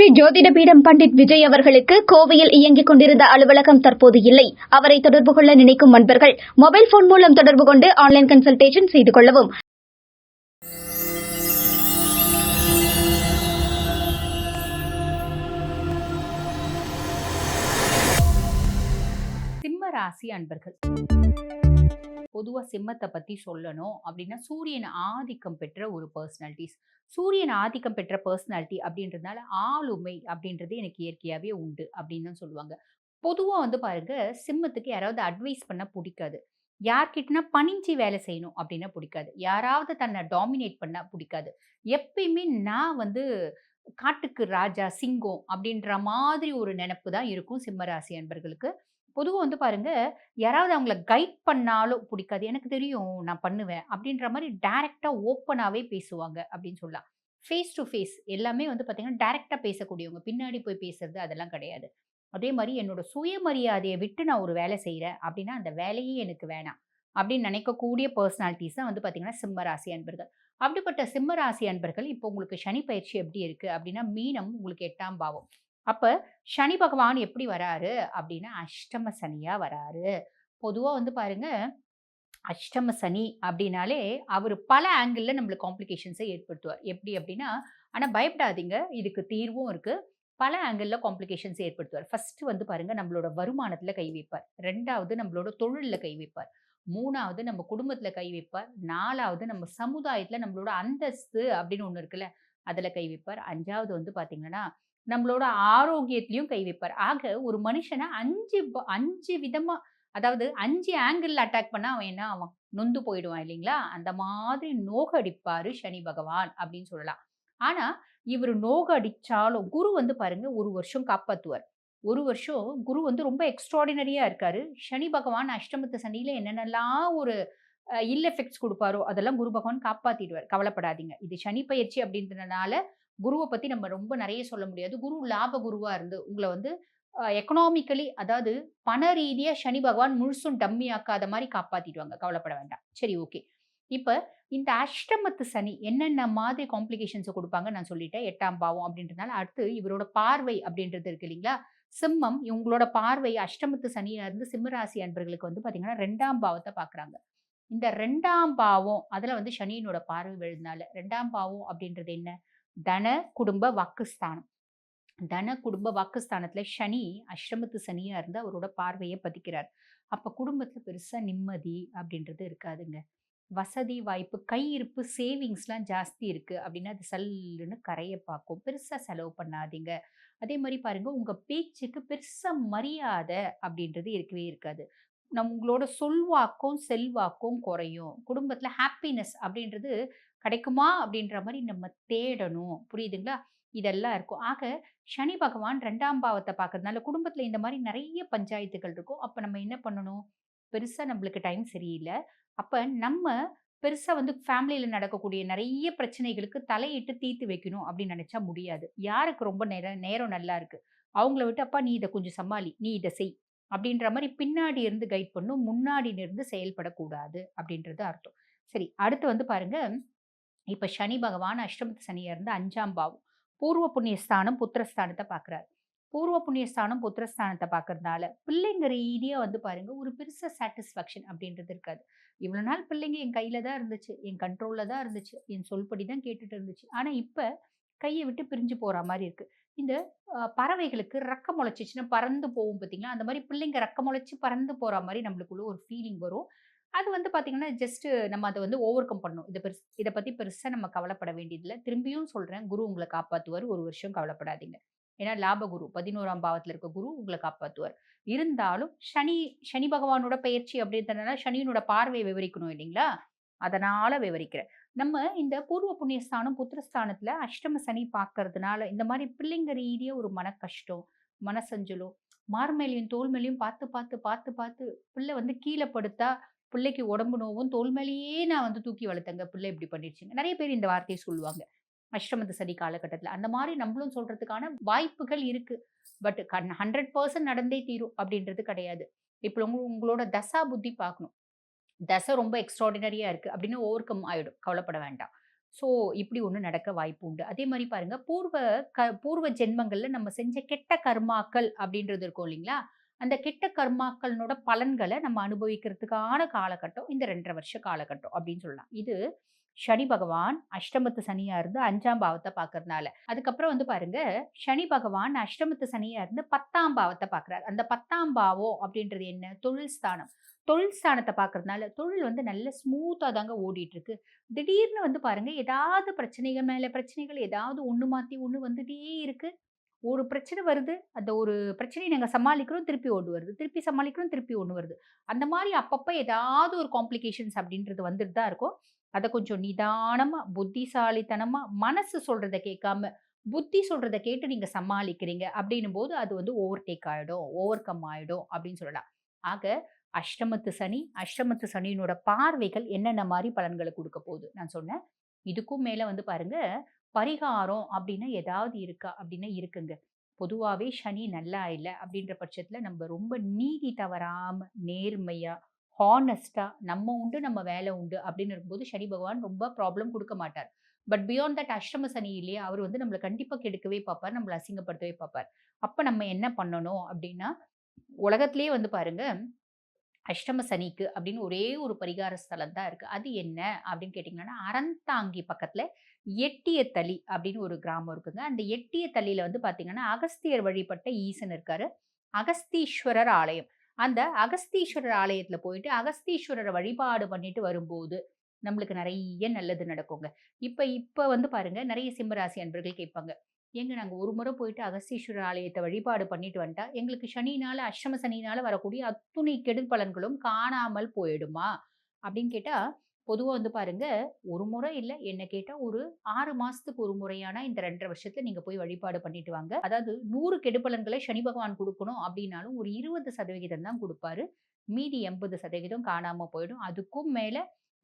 ஸ்ரீ ஜோதிடபீடம் பண்டிட் விஜய் அவர்களுக்கு கோவையில் இயங்கிக் கொண்டிருந்த அலுவலகம் தற்போது இல்லை. அவரை தொடர்பு கொள்ள நினைக்கும் நண்பர்கள் மொபைல் போன் மூலம் தொடர்பு கொண்டு ஆன்லைன் கன்சல்டேஷன் செய்து கொள்ளவும் ராசி அன்பர்கள். பொதுவாக சிம்மத்தை பற்றி சொல்லணும் அப்படின்னா சூரியன் ஆதிக்கம் பெற்ற ஒரு பர்சனாலிட்டிஸ் சூரியன் ஆதிக்கம் பெற்ற பர்சனாலிட்டி அப்படின்றதுனால ஆளுமை அப்படின்றது எனக்கு இயற்கையாகவே உண்டு அப்படின்னு தான் சொல்லுவாங்க. பொதுவாக வந்து பாருங்க சிம்மத்துக்கு யாராவது அட்வைஸ் பண்ண பிடிக்காது. யார்கிட்டனா பணிஞ்சு வேலை செய்யணும் அப்படின்னா பிடிக்காது. யாராவது தன்னை டாமினேட் பண்ண பிடிக்காது. எப்பயுமே நான் வந்து காட்டுக்கு ராஜா சிங்கம் அப்படின்ற மாதிரி ஒரு நினப்பு தான் இருக்கும் சிம்மராசி அன்பர்களுக்கு. பொதுவாக வந்து பாருங்க யாராவது அவங்கள கைட் பண்ணாலும் பிடிக்காது. எனக்கு தெரியும் நான் பண்ணுவேன் அப்படின்ற மாதிரி டைரெக்டாக ஓப்பனாகவே பேசுவாங்க அப்படின்னு சொல்லலாம். ஃபேஸ் டு ஃபேஸ் எல்லாமே வந்து பார்த்தீங்கன்னா டைரெக்டாக பேசக்கூடியவங்க. பின்னாடி போய் பேசுறது அதெல்லாம் கிடையாது. அதே மாதிரி என்னோட சுயமரியாதையை விட்டு நான் ஒரு வேலை செய்கிறேன் அப்படின்னா அந்த வேலையே எனக்கு வேணாம் அப்படின்னு நினைக்கக்கூடிய பர்சனாலிட்டிஸ் தான் வந்து பார்த்தீங்கன்னா சிம்மராசி அன்பர்கள். அப்படிப்பட்ட சிம்மராசி அன்பர்கள் இப்போ உங்களுக்கு சனி பயிற்சி எப்படி இருக்குது அப்படின்னா மீனம் உங்களுக்கு எட்டாம் பாவம். அப்போ சனி பகவான் எப்படி வராரு? அப்படின்னா அஷ்டம சனியாக வராரு. பொதுவாக வந்து பாருங்க அஷ்டம சனி அப்படின்னாலே அவர் பல ஆங்கிளில் நம்மளுக்கு காம்ப்ளிகேஷன்ஸை ஏற்படுத்துவார். எப்படி அப்படின்னா ஆனால் பயப்படாதீங்க. இதுக்கு தீர்வும் இருக்குது பல ஆங்கிளில் காம்ப்ளிகேஷன்ஸ் ஏற்படுத்துவார். ஃபஸ்ட்டு வந்து பாருங்கள் நம்மளோட வருமானத்தில் கை வைப்பார். ரெண்டாவது நம்மளோட தொழிலில் கை வைப்பார். மூணாவது நம்ம குடும்பத்தில் கை வைப்பார். நாலாவது நம்ம சமுதாயத்தில் நம்மளோட அந்தஸ்து அப்படின்னு ஒன்று இருக்குல்ல அதில் கை வைப்பார். அஞ்சாவது வந்து பார்த்தீங்கன்னா நம்மளோட ஆரோக்கியத்திலையும் கை வைப்பார் ஆக ஒரு மனுஷனை அஞ்சு அஞ்சு விதமா அதாவது அஞ்சு ஆங்கிள் அட்டாக் பண்ணா அவன் என்ன அவன் நொந்து போயிடுவான் இல்லைங்களா? அந்த மாதிரி நோகடிப்பாரு சனி பகவான் அப்படின்னு சொல்லலாம். ஆனா இவர் நோகடிச்சாலும் குரு வந்து பாருங்க ஒரு வருஷம் காப்பாத்துவார். ஒரு வருஷம் குரு வந்து ரொம்ப எக்ஸ்ட்ராடினரியா இருக்காரு. சனி பகவான் அஷ்டமத்து சனியில என்னென்னலாம் ஒரு இல் எஃபெக்ட்ஸ் கொடுப்பாரோ அதெல்லாம் குரு பகவான் காப்பாத்திடுவார். கவலைப்படாதீங்க. இது சனி பயிற்சி அப்படின்றதுனால குருவை பற்றி நம்ம ரொம்ப நிறைய சொல்ல முடியாது. குரு லாப குருவாக இருந்து உங்களை வந்து எக்கனாமிக்கலி அதாவது பண ரீதியாக சனி பகவான் முழுசும் டம்மி ஆக்காத மாதிரி காப்பாற்றிடுவாங்க கவலைப்பட வேண்டாம். சரி ஓகே. இப்போ இந்த அஷ்டமத்து சனி என்னென்ன மாதிரி காம்ப்ளிகேஷன்ஸை கொடுப்பாங்க நான் சொல்லிட்டேன். எட்டாம் பாவம் அப்படின்றதுனால அடுத்து இவரோட பார்வை அப்படின்றது இருக்கு இல்லைங்களா? சிம்மம் இவங்களோட பார்வை அஷ்டமத்து சனியில இருந்து சிம்மராசி அன்பர்களுக்கு வந்து பார்த்தீங்கன்னா ரெண்டாம் பாவத்தை பார்க்குறாங்க இந்த ரெண்டாம் பாவம் அதில் வந்து சனியினோட பார்வை விழுந்தனால ரெண்டாம் பாவம் அப்படின்றது என்ன? தன குடும்ப வாக்குஸ்தானம். தன குடும்ப வாக்குஸ்தானத்துல சனி அஷ்டமத்து சனியா இருந்து அவரோட பார்வையை பதிக்கிறார். அப்ப குடும்பத்துல பெருசா நிம்மதி அப்படின்றது இருக்காதுங்க. வசதி வாய்ப்பு கையிருப்பு சேவிங்ஸ்லாம் ஜாஸ்தி இருக்குது அப்படின்னா அது சல்லுன்னு கரையை பார்க்கும் பெருசாக செலவு பண்ணாதீங்க. அதே மாதிரி பாருங்கள் உங்கள் பேச்சுக்கு பெருசாக மரியாதை அப்படின்றது இருக்கவே இருக்காது. நம்மளோட உங்களோட சொல்வாக்கும் செல்வாக்கும் குறையும். குடும்பத்தில் ஹாப்பினஸ் அப்படின்றது கிடைக்குமா அப்படின்ற மாதிரி நம்ம தேடணும். புரியுதுங்களா? இதெல்லாம் இருக்கும். ஆக சனி பகவான் ரெண்டாம் பாவத்தை பார்க்கறதுனால குடும்பத்தில் இந்த மாதிரி நிறைய பஞ்சாயத்துகள் இருக்கும். அப்போ நம்ம என்ன பண்ணணும்? பெருசாக நம்மளுக்கு டைம் சரியில்லை. அப்போ நம்ம பெருசாக வந்து ஃபேமிலியில் நடக்கக்கூடிய நிறைய பிரச்சனைகளுக்கு தலையிட்டு தீர்த்து வைக்கணும் அப்படின்னு நினச்சா முடியாது. யாருக்கு ரொம்ப நேரம் நேரம் நல்லா இருக்குது அவங்கள விட்டு அப்பா நீ இதை கொஞ்சம் சமாளி. நீ இதை செய். அப்படின்ற மாதிரி பின்னாடி இருந்து கைட் பண்ணும். முன்னாடி இருந்து செயல்படக்கூடாது அப்படின்றது அர்த்தம். சரி அடுத்து வந்து பாருங்க. இப்ப சனி பகவான் அஷ்டமத்து சனியா இருந்து அஞ்சாம் பாவம். பூர்வ புண்ணியஸ்தானம் புத்திரஸ்தானத்தை பார்க்குறாரு பூர்வ புண்ணியஸ்தானம் புத்திரஸ்தானத்தை பார்க்கறதுனால பிள்ளைங்க ரீதியா வந்து பாருங்க ஒரு பெருசாக சாட்டிஸ்ஃபேக்ஷன் அப்படின்றது இருக்காது. இவ்வளவு நாள் பிள்ளைங்க என் கையில தான் இருந்துச்சு என் கண்ட்ரோல்ல தான் இருந்துச்சு என் சொல்படி தான் கேட்டுட்டு இருந்துச்சு. ஆனா இப்ப கையை விட்டு பிரிஞ்சு போற மாதிரி இருக்கு. இந்த பறவைகளுக்கு ரக்கம் முளைச்சிச்சுன்னா பறந்து போகும் பார்த்தீங்களா? அந்த மாதிரி பிள்ளைங்க ரக்கம் முளைச்சி பறந்து போகிற மாதிரி நம்மளுக்குள்ள ஒரு ஃபீலிங் வரும். அது வந்து பார்த்தீங்கன்னா ஜஸ்ட்டு நம்ம அதை வந்து ஓவர் கம் பண்ணணும். இதை பெருசு இதை பற்றி பெருசாக நம்ம கவலைப்பட வேண்டியதில்லை. திரும்பியும் சொல்கிறேன் குரு உங்களை காப்பாற்றுவார் ஒரு வருஷம் கவலைப்படாதீங்க. ஏன்னா லாப குரு பதினோராம் பாவத்தில் இருக்க குரு உங்களை காப்பாற்றுவார் இருந்தாலும் சனி சனி பகவானோட பயிற்சி அப்படின்றதுனால சனியினோட பார்வையை விவரிக்கணும் இல்லைங்களா? அதனால் விவரிக்கிறேன். நம்ம இந்த பூர்வ புண்ணியஸ்தானம் புத்திரஸ்தானத்துல அஷ்டம சனி பார்க்கறதுனால இந்த மாதிரி பிள்ளைங்க ரீதியா ஒரு மன கஷ்டம் மனசஞ்சலும் மார்மேலையும் தோல் மேலையும் பார்த்து பார்த்து பார்த்து பார்த்து பிள்ளை வந்து கீழே படுத்தா பிள்ளைக்கு உடம்பு நோவும் தோல் மேலேயே நான் வந்து தூக்கி வளர்த்தங்க. பிள்ளை இப்படி பண்ணிடுச்சுங்க. நிறைய பேர் இந்த வார்த்தையை சொல்லுவாங்க. அஷ்டமத்து சனி காலகட்டத்தில். அந்த மாதிரி நம்மளும் சொல்றதுக்கான வாய்ப்புகள் இருக்கு. பட் கண் ஹண்ட்ரட் பர்சன்ட் நடந்தே தீரும் அப்படின்றது கிடையாது. இப்போ உங்க உங்களோட தசா புத்தி பார்க்கணும். தசை ரொம்ப எக்ஸ்ட்ராடினரியா இருக்கு அப்படின்னு ஓவர் கம் ஆயிடும். கவலைப்பட வேண்டாம். ஸோ இப்படி ஒன்று நடக்க வாய்ப்பு உண்டு. அதே மாதிரி பாருங்க பூர்வ க பூர்வ ஜென்மங்களில் நம்ம செஞ்ச கெட்ட கர்மாக்கள் அப்படின்றது இருக்கும் இல்லைங்களா? அந்த கெட்ட கர்மாக்களோட பலன்களை நம்ம அனுபவிக்கிறதுக்கான காலகட்டம் இந்த ரெண்டரை வருஷ காலகட்டம் அப்படின்னு சொல்லலாம். இது சனி பகவான் அஷ்டமத்து சனியா இருந்து அஞ்சாம் பாவத்தை பார்க்கறதுனால அதுக்கப்புறம் வந்து பாருங்க சனி பகவான் அஷ்டமத்து சனியா இருந்து பத்தாம் பாவத்தை பார்க்கறாரு அந்த பத்தாம் பாவம் அப்படின்றது என்ன? தொழில் ஸ்தானம். தொழில் ஸ்தானத்தை பார்க்கறதுனால தொழில் வந்து நல்ல ஸ்மூத்தாக தாங்க ஓடிட்டு இருக்கு திடீர்னு வந்து பாருங்க ஏதாவது பிரச்சனைகள் மேலே பிரச்சனைகள் ஏதாவது ஒன்று மாற்றி ஒன்று வந்துட்டே இருக்கு. ஒரு பிரச்சனை வருது அந்த ஒரு பிரச்சனையை நாங்கள் சமாளிக்கிறோம் திருப்பி ஒன்று வருது. திருப்பி சமாளிக்கிறோம் திருப்பி ஒன்று வருது. அந்த மாதிரி அப்பப்போ ஏதாவது ஒரு காம்ப்ளிகேஷன்ஸ் அப்படின்றது வந்துட்டு தான் இருக்கும். அதை கொஞ்சம் நிதானமாக புத்திசாலித்தனமாக மனசு சொல்கிறத கேட்காம புத்தி சொல்கிறத கேட்டு நீங்கள் சமாளிக்கிறீங்க அப்படின்னும் போது அது வந்து ஓவர் டேக் ஆகிடும் ஓவர் கம் ஆகிடும் அப்படின்னு சொல்லலாம். ஆக அஷ்டமத்து சனி அஷ்டமத்து சனியினோட பார்வைகள் என்னென்ன மாதிரி பலன்களை கொடுக்க போகுது? நான் சொன்னேன். இதுக்கும் மேலே வந்து பாருங்க பரிகாரம் அப்படின்னா ஏதாவது இருக்கா? அப்படின்னா இருக்குங்க. பொதுவாகவே சனி நல்லா இல்லை அப்படின்ற பட்சத்தில் நம்ம ரொம்ப நீதி தவறாமல் நேர்மையாக ஹானஸ்டா நம்ம உண்டு நம்ம வேலை உண்டு அப்படின்னு இருக்கும்போது சனி பகவான் ரொம்ப ப்ராப்ளம் கொடுக்க மாட்டார். பட் பியாண்ட் தட் அஷ்டம சனி இல்லையே? அவர் வந்து நம்மளை கண்டிப்பாக கெடுக்கவே பார்ப்பார் நம்மளை அசிங்கப்படுத்தவே பார்ப்பார். அப்போ நம்ம என்ன பண்ணணும் அப்படின்னா உலகத்திலேயே வந்து பாருங்க அஷ்டம சனிக்கு அப்படின்னு ஒரே ஒரு பரிகார ஸ்தலம் தான் இருக்குது அது என்ன அப்படின்னு கேட்டிங்கன்னா அறந்தாங்கி பக்கத்தில் எட்டிய தளி அப்படின்னு ஒரு கிராமம் இருக்குங்க. அந்த எட்டிய வந்து பார்த்திங்கன்னா அகஸ்தியர் வழிபட்ட ஈசன் இருக்கார். அகஸ்தீஸ்வரர் ஆலயம். அந்த அகஸ்தீஸ்வரர் ஆலயத்தில் போயிட்டு அகஸ்தீஸ்வரரை வழிபாடு பண்ணிட்டு வரும்போது நம்மளுக்கு நிறைய நல்லது நடக்குங்க. இப்போ இப்போ வந்து பாருங்க நிறைய சிம்மராசி அன்பர்கள் கேட்பாங்க ஏங்க நாங்கள் ஒரு முறை போயிட்டு அகஸ்தீஸ்வரர் ஆலயத்தை வழிபாடு பண்ணிட்டு வந்துட்டா எங்களுக்கு சனினால அஷ்டம சனினால வரக்கூடிய அத்துணை கெடுபலன்களும் பலன்களும் காணாமல் போயிடுமா? அப்படின்னு கேட்டா பொதுவாக வந்து பாருங்க ஒரு முறை இல்லை என்ன கேட்டால் ஒரு ஆறு மாசத்துக்கு ஒரு முறையான இந்த ரெண்டரை வருஷத்துல நீங்க போய் வழிபாடு பண்ணிட்டு வாங்க. அதாவது நூறு கெடுபலன்களை சனி பகவான் கொடுக்கணும் அப்படின்னாலும் ஒரு இருபது சதவிகிதம் தான் கொடுப்பாரு. மீதி எண்பது சதவீதம் காணாம போயிடும். அதுக்கும் மேல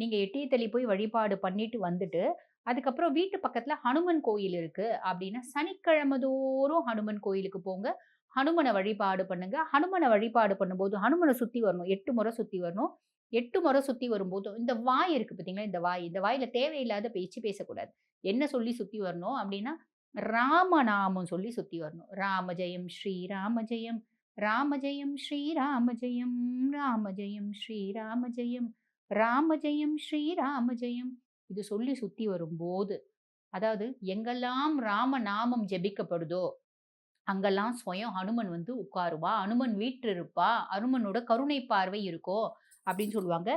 நீங்கள் எட்டியத்தள்ளி போய் வழிபாடு பண்ணிட்டு வந்துட்டு அதுக்கப்புறம் வீட்டு பக்கத்தில் ஹனுமன் கோயில் இருக்குது அப்படின்னா சனிக்கிழமை தோறும் ஹனுமன் கோயிலுக்கு போங்க. ஹனுமனை வழிபாடு பண்ணுங்க. ஹனுமனை வழிபாடு பண்ணும்போது ஹனுமனை சுற்றி வரணும். எட்டு முறை சுற்றி வரணும். எட்டு முறை சுற்றி வரும்போது இந்த வாய் இருக்குது பார்த்தீங்களா? இந்த வாய். இந்த வாயில் தேவையில்லாத பேச்சு பேசக்கூடாது. என்ன சொல்லி சுற்றி வரணும் அப்படின்னா ராமநாமம் சொல்லி சுற்றி வரணும். ராம ஜெயம் ஸ்ரீ ராம ஜெயம். ராம ஜெயம் ஸ்ரீ ராம ஜெயம். ராம ஜெயம் ஸ்ரீ ராம ஜெயம். ராம ஜெயம் ஸ்ரீராம ஜெயம். இது சொல்லி சுத்தி வரும்போது அதாவது எங்கெல்லாம் ராம நாமம் ஜெபிக்கப்படுதோ அங்கெல்லாம் சுயம் ஹனுமன் வந்து உட்காருவா அனுமன் வீற்றிருப்பா இருப்பா அனுமனோட கருணை பார்வை இருக்கோ அப்படின்னு சொல்லுவாங்க.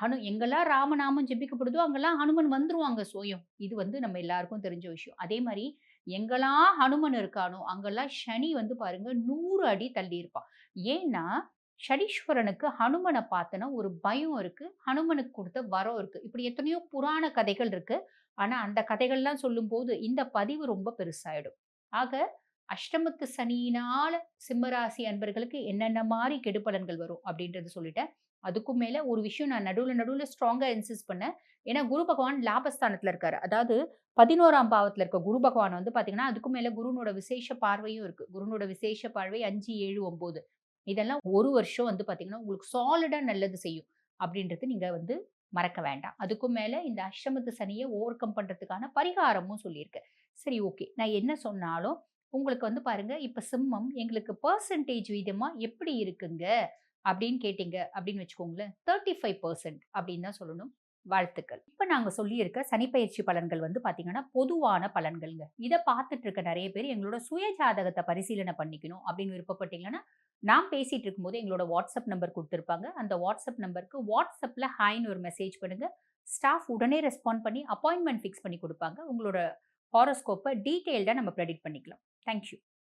ஹனு எங்கெல்லாம் ராமநாமம் ஜெபிக்கப்படுதோ அங்கெல்லாம் ஹனுமன் வந்துருவாங்க சுயம் இது வந்து நம்ம எல்லாருக்கும் தெரிஞ்ச விஷயம். அதே மாதிரி எங்கெல்லாம் ஹனுமன் இருக்கானோ அங்கெல்லாம் சனி வந்து பாருங்க நூறு அடி தள்ளி இருப்பான் ஏன்னா சனீஸ்வரனுக்கு ஹனுமனை பார்த்தனா ஒரு பயம் இருக்கு. ஹனுமனுக்கு கொடுத்த வரம் இருக்கு. இப்படி எத்தனையோ புராண கதைகள் இருக்கு. ஆனா அந்த கதைகள்லாம் சொல்லும்போது இந்த பதிவு ரொம்ப பெருசாயிடும். ஆக அஷ்டமத்து சனியினால சிம்மராசி அன்பர்களுக்கு என்னென்ன மாதிரி கெடுபலன்கள் வரும் அப்படின்றது சொல்லிட்டேன். அதுக்கும் மேல ஒரு விஷயம் நான் நடுவில் நடுவில் ஸ்ட்ராங்கா இன்சிஸ்ட் பண்ணேன். ஏன்னா குரு பகவான் லாபஸ்தானத்துல இருக்காரு. அதாவது பதினோராம் பாவத்துல இருக்க குரு பகவான் வந்து பாத்தீங்கன்னா அதுக்கும் மேல குருனோட விசேஷ பார்வையும் இருக்கு. குருனோட விசேஷ பார்வை அஞ்சு ஏழு ஒன்பது இதெல்லாம் ஒரு வருஷம் வந்து பார்த்தீங்கன்னா உங்களுக்கு சாலிடாக நல்லது செய்யும். அப்படின்றது நீங்கள் வந்து மறக்க வேண்டாம். அதுக்கும் மேலே இந்த அஷ்டமத்து சனியை ஓவர் கம் பண்ணுறதுக்கான பரிகாரமும் சொல்லியிருக்கேன் சரி ஓகே நான் என்ன சொன்னாலும் உங்களுக்கு வந்து பாருங்க இப்போ சிம்மம் எங்களுக்கு பர்சன்டேஜ் வீதமாக எப்படி இருக்குங்க? அப்படின்னு கேட்டீங்க. அப்படின்னு வச்சுக்கோங்களேன் தேர்ட்டி ஃபைவ் பர்சன்ட் அப்படின்னு தான் சொல்லணும். வாழ்த்துக்கள். இப்போ நாங்கள் சொல்லியிருக்க சனிப்பயிற்சி பலன்கள் வந்து பார்த்தீங்கன்னா பொதுவான பலன்கள்ங்க. இதை பார்த்துட்டு இருக்க நிறைய பேர் எங்களோட சுய ஜாதகத்தை பரிசீலனை பண்ணிக்கணும் அப்படின்னு விருப்பப்பட்டீங்கன்னா நான் பேசிகிட்டு இருக்கும்போது எங்களோட வாட்ஸ்அப் நம்பர் கொடுத்துருப்பாங்க. அந்த வாட்ஸ்அப் நம்பருக்கு வாட்ஸ்அப்பில் ஹாய்னு ஒரு மெசேஜ் பண்ணுங்க. ஸ்டாஃப் உடனே ரெஸ்பாண்ட் பண்ணி அப்பாயின்மெண்ட் ஃபிக்ஸ் பண்ணி கொடுப்பாங்க. உங்களோட ஹாரோஸ்கோப்பை டீட்டெயில்டாக நம்ம ப்ரெடிக்ட் பண்ணிக்கலாம். தேங்க்யூ